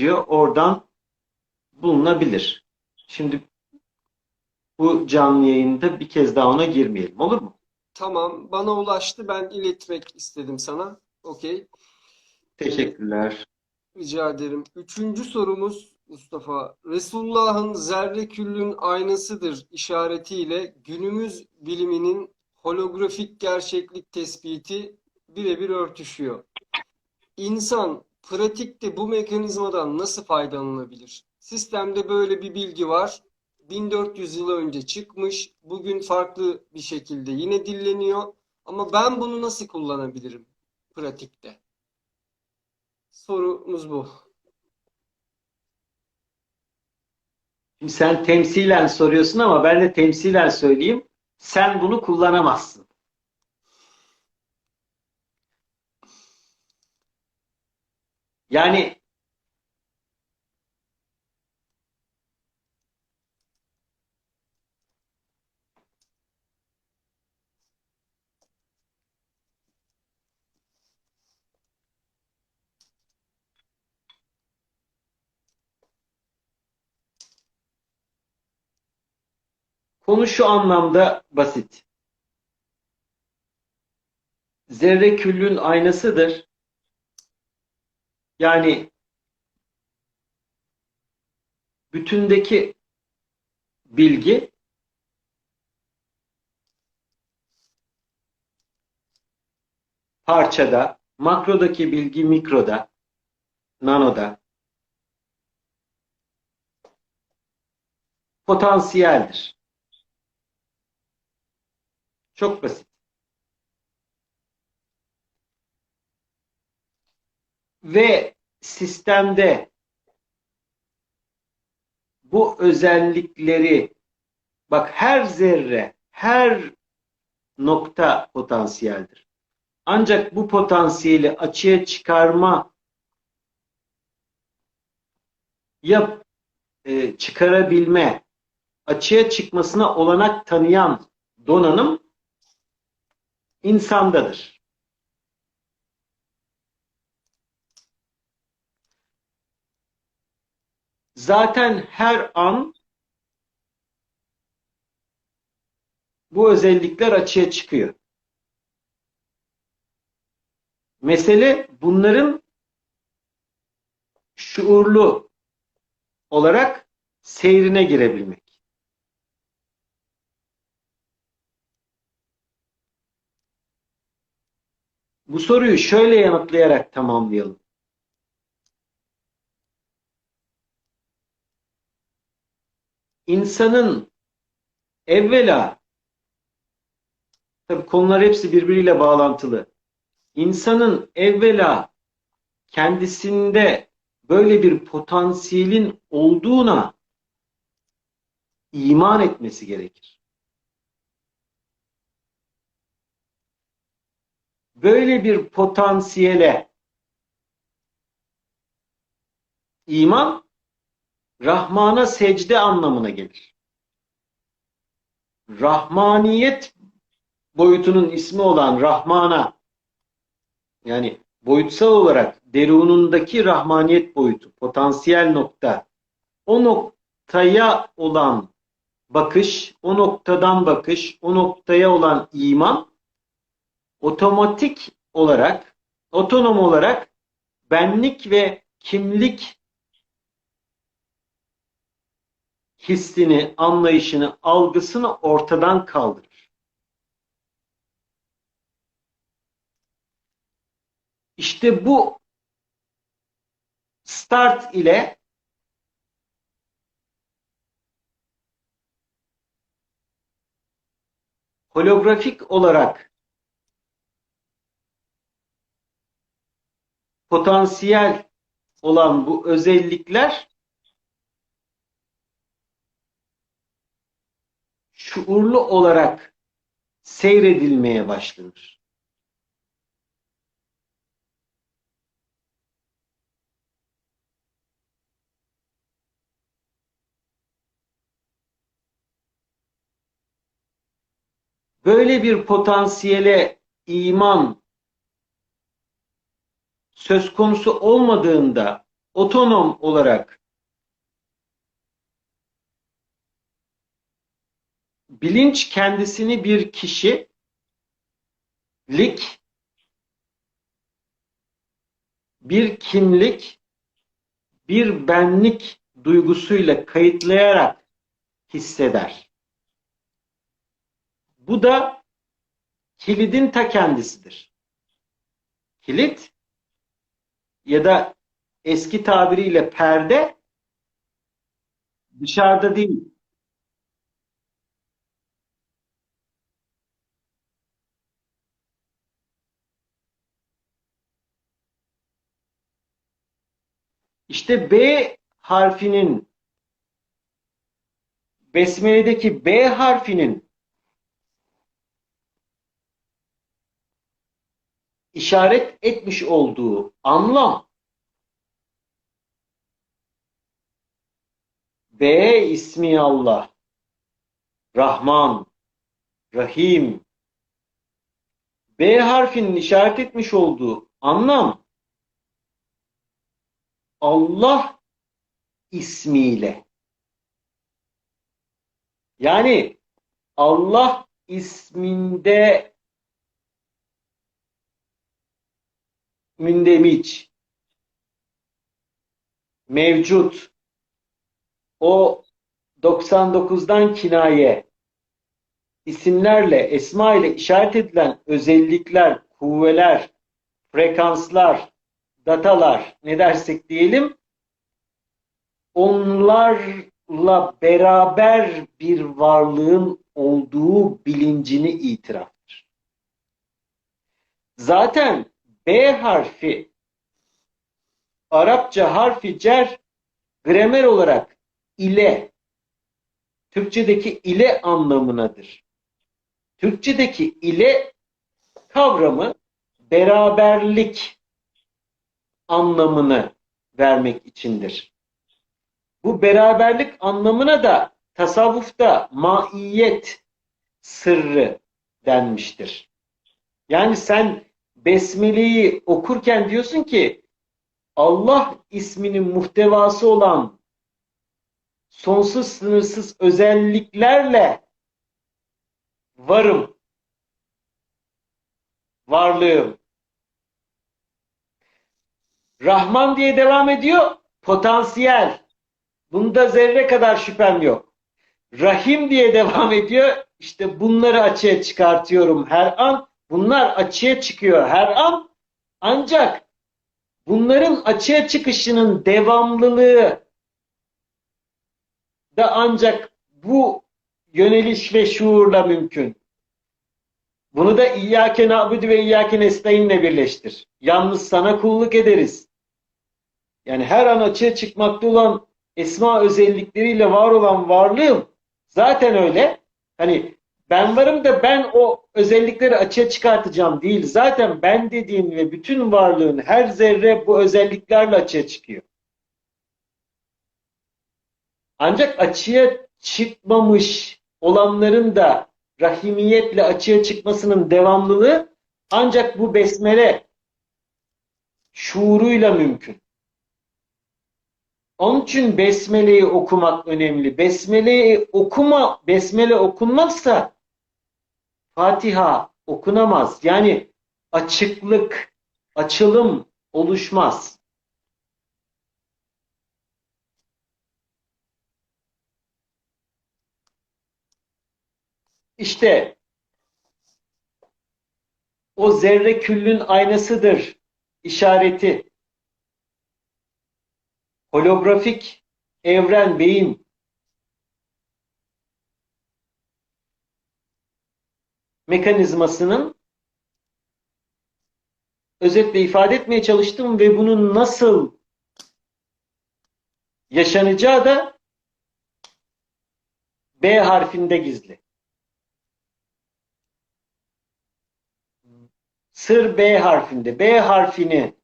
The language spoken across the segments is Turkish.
yazıyor. Oradan bulunabilir. Şimdi bu canlı yayında bir kez daha ona girmeyelim. Olur mu? Tamam, bana ulaştı. Ben iletmek istedim sana. Okey. Teşekkürler. Rica ederim. Üçüncü sorumuz Mustafa. Resulullah'ın zerre küllün aynasıdır işaretiyle günümüz biliminin holografik gerçeklik tespiti birebir örtüşüyor. İnsan pratikte bu mekanizmadan nasıl faydalanabilir? Sistemde böyle bir bilgi var. 1400 yıl önce çıkmış. Bugün farklı bir şekilde yine dilleniyor. Ama ben bunu nasıl kullanabilirim pratikte? Sorumuz bu. Şimdi sen temsilen soruyorsun ama ben de temsilen söyleyeyim. Sen bunu kullanamazsın. Yani Konu şu anlamda basit. Zerre küllün aynasıdır. Yani bütündeki bilgi parçada, makrodaki bilgi mikroda, nanoda potansiyeldir. Çok basit. Ve sistemde bu özellikleri bak her zerre, her nokta potansiyeldir. Ancak bu potansiyeli açığa çıkarma yap e, çıkarabilme, açığa çıkmasına olanak tanıyan donanım insandadır. Zaten her an bu özellikler açığa çıkıyor. Mesele bunların şuurlu olarak seyrine girebilmek. Bu soruyu şöyle yanıtlayarak tamamlayalım. İnsanın evvela tabii konular hepsi birbiriyle bağlantılı. İnsanın evvela kendisinde böyle bir potansiyelin olduğuna iman etmesi gerekir. Böyle bir potansiyele iman Rahman'a secde anlamına gelir. Rahmaniyet boyutunun ismi olan Rahman'a yani boyutsal olarak derunundaki rahmaniyet boyutu, potansiyel nokta, o noktaya olan bakış, o noktadan bakış, o noktaya olan iman otomatik olarak, otonom olarak benlik ve kimlik hissini, anlayışını, algısını ortadan kaldırır. İşte bu start ile holografik olarak potansiyel olan bu özellikler şuurlu olarak seyredilmeye başlanır. Böyle bir potansiyele iman söz konusu olmadığında otonom olarak bilinç kendisini bir kişilik bir kimlik bir benlik duygusuyla kayıtlayarak hisseder. Bu da kilidin ta kendisidir. Kilit ya da eski tabiriyle perde dışarıda değil. İşte B harfinin Besmele'deki B harfinin işaret etmiş olduğu anlam B ismi Allah Rahman Rahim. B harfinin işaret etmiş olduğu anlam Allah ismiyle. Yani Allah isminde mündemiç, mevcut, o 99'dan kinaye. İsimlerle, esma ile işaret edilen özellikler, kuvveler, frekanslar, datalar ne dersek diyelim onlarla beraber bir varlığın olduğu bilincini itiraftır. Zaten B harfi Arapça harfi cer gramer olarak ile Türkçedeki ile anlamınadır. Türkçedeki ile kavramı beraberlik anlamını vermek içindir. Bu beraberlik anlamına da tasavvufta maiyet sırrı denmiştir. Yani sen Besmele'yi okurken diyorsun ki Allah isminin muhtevası olan sonsuz sınırsız özelliklerle varım, varlığım. Rahman diye devam ediyor, potansiyel. Bunda zerre kadar şüphem yok. Rahim diye devam ediyor, işte bunları açığa çıkartıyorum her an. Bunlar açığa çıkıyor her an. Ancak bunların açığa çıkışının devamlılığı da ancak bu yöneliş ve şuurla mümkün. Bunu da İyyâke na'budu ve İyyâke nestaîn'le birleştir. Yalnız sana kulluk ederiz. Yani her an açığa çıkmakta olan esma özellikleriyle var olan varlığım zaten öyle. Hani ben varım da ben o özellikleri açığa çıkartacağım değil. Zaten ben dediğin ve bütün varlığın her zerre bu özelliklerle açığa çıkıyor. Ancak açığa çıkmamış olanların da rahimiyetle açığa çıkmasının devamlılığı ancak bu besmele şuuruyla mümkün. Onun için besmeleyi okumak önemli. Besmeleyi okuma, besmele okunmazsa Fatiha okunamaz. Yani açıklık, açılım oluşmaz. İşte o zerre küllün aynasıdır işareti. Holografik evren beyin mekanizmasının özetle ifade etmeye çalıştım ve bunun nasıl yaşanacağı da B harfinde gizli. Sır B harfinde. B harfini,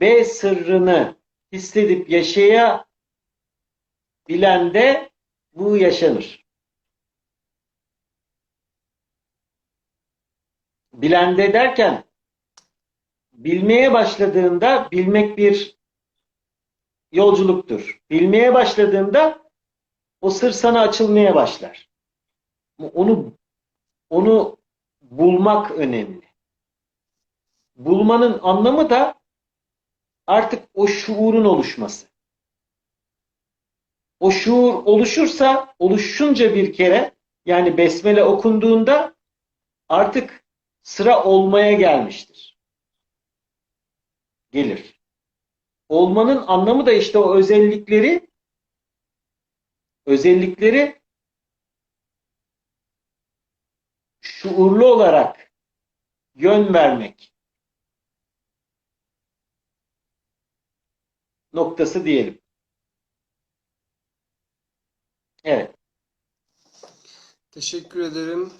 B sırrını hissedip yaşaya bilen de bu yaşanır. Bilende derken bilmeye başladığında bilmek bir yolculuktur. Bilmeye başladığında o sır sana açılmaya başlar. Onu onu bulmak önemli. Bulmanın anlamı da artık o şuurun oluşması. O şuur oluşursa, oluşunca bir kere yani besmele okunduğunda artık sıra olmaya gelmiştir. Gelir. Olmanın anlamı da işte o özellikleri özellikleri şuurlu olarak yön vermek noktası diyelim. Evet. Teşekkür ederim.